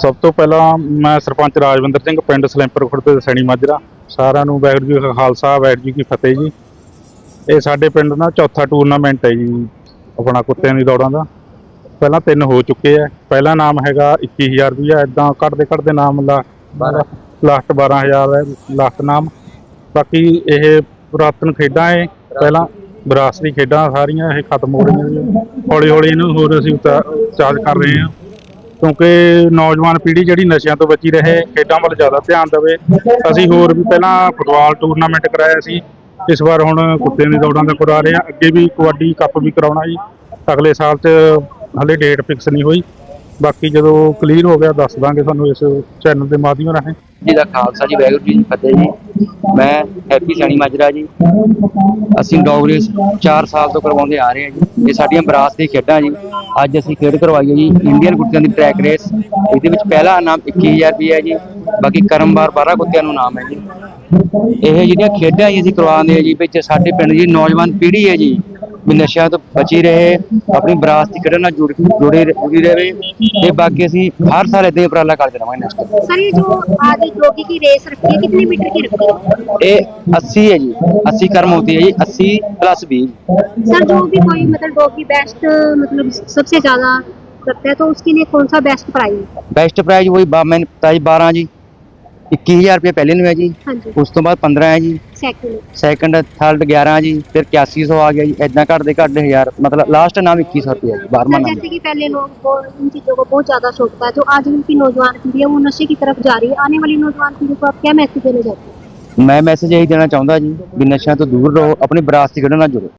ਸਭ ਤੋਂ ਪਹਿਲਾਂ ਮੈਂ ਸਰਪੰਚ ਰਾਜਵਿੰਦਰ ਸਿੰਘ ਪਿੰਡ ਸਲੈਂਪਰ ਖੁਰਦ ਸੈਣੀ ਮਾਜਰਾ। ਸਾਰਿਆਂ ਨੂੰ ਵਾਹਿਗੁਰੂ ਜੀ ਕਾ ਖਾਲਸਾ ਵਾਹਿਗੁਰੂ ਜੀ ਕੀ ਫਤਿਹ ਜੀ। ਇਹ ਸਾਡੇ ਪਿੰਡ ਦਾ ਚੌਥਾ ਟੂਰਨਾਮੈਂਟ ਹੈ ਜੀ ਆਪਣਾ ਕੁੱਤਿਆਂ ਦੀ ਦੌੜਾਂ ਦਾ। ਪਹਿਲਾਂ ਤਿੰਨ ਹੋ ਚੁੱਕੇ ਆ। ਪਹਿਲਾ ਨਾਮ ਹੈਗਾ 21000 ਰੁਪਇਆ ਇਦਾਂ ਕੱਢਦੇ ਕੱਢਦੇ ਨਾਮ ਲਾ ਲਾਸਟ 12000 ਹੈ ਲਾਸਟ ਨਾਮ। ਬਾਕੀ ਇਹ ਪੁਰਾਤਨ ਖੇਡਾਂ ਹੈ ਪਹਿਲਾਂ ਵਿਰਾਸਤੀ ਖੇਡਾਂ ਸਾਰੀਆਂ ਇਹ ਖਤਮ ਹੋ ਰਹੀਆਂ ਹੌਲੀ ਹੌਲੀ ਇਹਨੂੰ ਹੋਰ ਅਸੀਂ ਚਾਰਜ ਕਰ ਰਹੇ ਹਾਂ। ਕਿਉਂਕਿ ਨੌਜਵਾਨ ਪੀੜ੍ਹੀ ਜਿਹੜੀ ਨਸ਼ਿਆਂ ਤੋਂ ਬਚੀ ਰਹੇ, ਖੇਡਾਂ ਵੱਲ ਜ਼ਿਆਦਾ ਧਿਆਨ ਦੇਵੇ। ਅਸੀਂ ਹੋਰ ਵੀ ਪਹਿਲਾਂ ਫੁੱਟਬਾਲ ਟੂਰਨਾਮੈਂਟ ਕਰਾਇਆ ਸੀ। ਇਸ ਵਾਰ ਹੁਣ ਕੁੱਤਿਆਂ ਦੀ ਦੌੜਾਂ ਦਾ ਕਰਾ ਰਹੇ ਹਾਂ। ਅੱਗੇ ਵੀ ਕਬੱਡੀ, ਕੱਪ ਵੀ ਕਰਾਉਣਾ ਜੀ। ਅਗਲੇ ਸਾਲ 'ਚ ਹਲੇ ਡੇਟ ਫਿਕਸ ਨਹੀਂ ਹੋਈ। ਬਾਕੀ ਜਦੋਂ ਕਲੀਅਰ ਹੋ ਗਿਆ, ਦੱਸ ਦਾਂਗੇ ਤੁਹਾਨੂੰ ਇਸ ਚੈਨਲ ਦੇ ਮਾਧਿਅਮ ਰਾਹੀਂ। ਜੀ ਦਾ ਖਾਲਸਾ ਜੀ, ਵਾਹਿਗੁਰੂ ਜੀ ਫਤਿਹ ਜੀ। ਮੈਂ ਹੈਪੀ ਸੈਣੀ ਮਾਜਰਾ ਜੀ। ਅਸੀਂ ਡੌਗ ਰੇਸ 4 ਸਾਲ ਤੋਂ ਕਰਵਾਉਂਦੇ ਆ ਰਹੇ ਹਾਂ ਜੀ। ਇਹ ਸਾਡੀਆਂ ਵਿਰਾਸਤ ਦੀ ਖੇਡਾਂ ਜੀ। ਅੱਜ ਅਸੀਂ ਖੇਡ ਕਰਵਾਈ ਹੈ ਜੀ ਇੰਡੀਅਨ ਕੁੱਤਿਆਂ ਦੀ ਟਰੈਕ ਰੇਸ ਇਹਦੇ ਵਿੱਚ ਪਹਿਲਾ ਇਨਾਮ 21000 ਰੁਪਏ ਹੈ ਜੀ, ਬਾਕੀ ਕਰਮਵਾਰ 12 ਕੁੱਤਿਆਂ ਨੂੰ ਨਾਮ ਹੈ ਜੀ। ਇਹ ਜਿਹੜੀਆਂ ਖੇਡਾਂ ਜੀ ਅਸੀਂ ਕਰਵਾਉਂਦੇ ਹਾਂ ਜੀ, ਵਿੱਚ ਸਾਡੇ ਪਿੰਡ ਦੀ ਨੌਜਵਾਨ ਪੀੜ੍ਹੀ ਹੈ ਜੀ। ਵੀ ਨਸ਼ਿਆਂ ਤੋਂ ਬਚੀ ਰਹੇ ਆਪਣੀ ਵਿਰਾਸਤੀ ਖੇਡਾਂ ਨਾਲ ਜੁੜ ਜੁੜੇ ਜੁੜੀ ਰਹੇ ਤੇ ਬਾਕੀ ਅਸੀਂ ਹਰ ਸਾਲ ਇਦਾਂ ਹੀ ਉਪਰਾਲਾ ਕਰਦੇ ਰਹਾਂਗੇ ਨੈਕਸਟ सर ये जो आज जोगी की रेस रखी है कितने मीटर की रखी है ਇਹ 80 है जी 80 कर्म होती है जी 80 प्लस 20 सर जो भी कोई मतलब डॉगी बेस्ट मतलब सबसे ज्यादा करता है तो उसके लिए कौन सा बेस्ट प्राइस है बेस्ट प्राइज वही बा- मैंने बताया जी 12 जी 21000 रुपये पहले ਨੂੰ ਹੈ ਜੀ हाँ जी ਉਸ ਤੋਂ ਬਾਅਦ 15 ਹੈ ਜੀ सेकंड ਸੈਕੰਡ ਥਰਡ 11 ਜੀ ਫਿਰ 8100 ਆ ਗਿਆ ਜੀ ਇਦਾਂ ਘਟਦੇ ਘਟਦੇ 1000 ਮਤਲਬ ਲਾਸਟ ਨਾਮ 2100 ਰੁਪਏ ਹੈ ਜੀ 12ਵਾਂ सर ਨਾਮ जैसे कि पहले लोग बहुत- इन चीजों को बहुत ज्यादा शौक था जो आज की नौजवान पीढ़ी है वो नशे की तरफ जा रही है आने वाली नौजवान पीढ़ी को आप क्या मैसेज देना चाहते हैं ਮੈਂ ਮੈਸੇਜ ਇਹੀ ਦੇਣਾ ਚਾਹੁੰਦਾ ਜੀ ਵੀ ਨਸ਼ਿਆਂ ਤੋਂ ਦੂਰ ਰਹੋ ਆਪਣੀ ਵਿਰਾਸਤੀ ਖੇਡਾਂ ਨਾਲ ਜੁੜੋ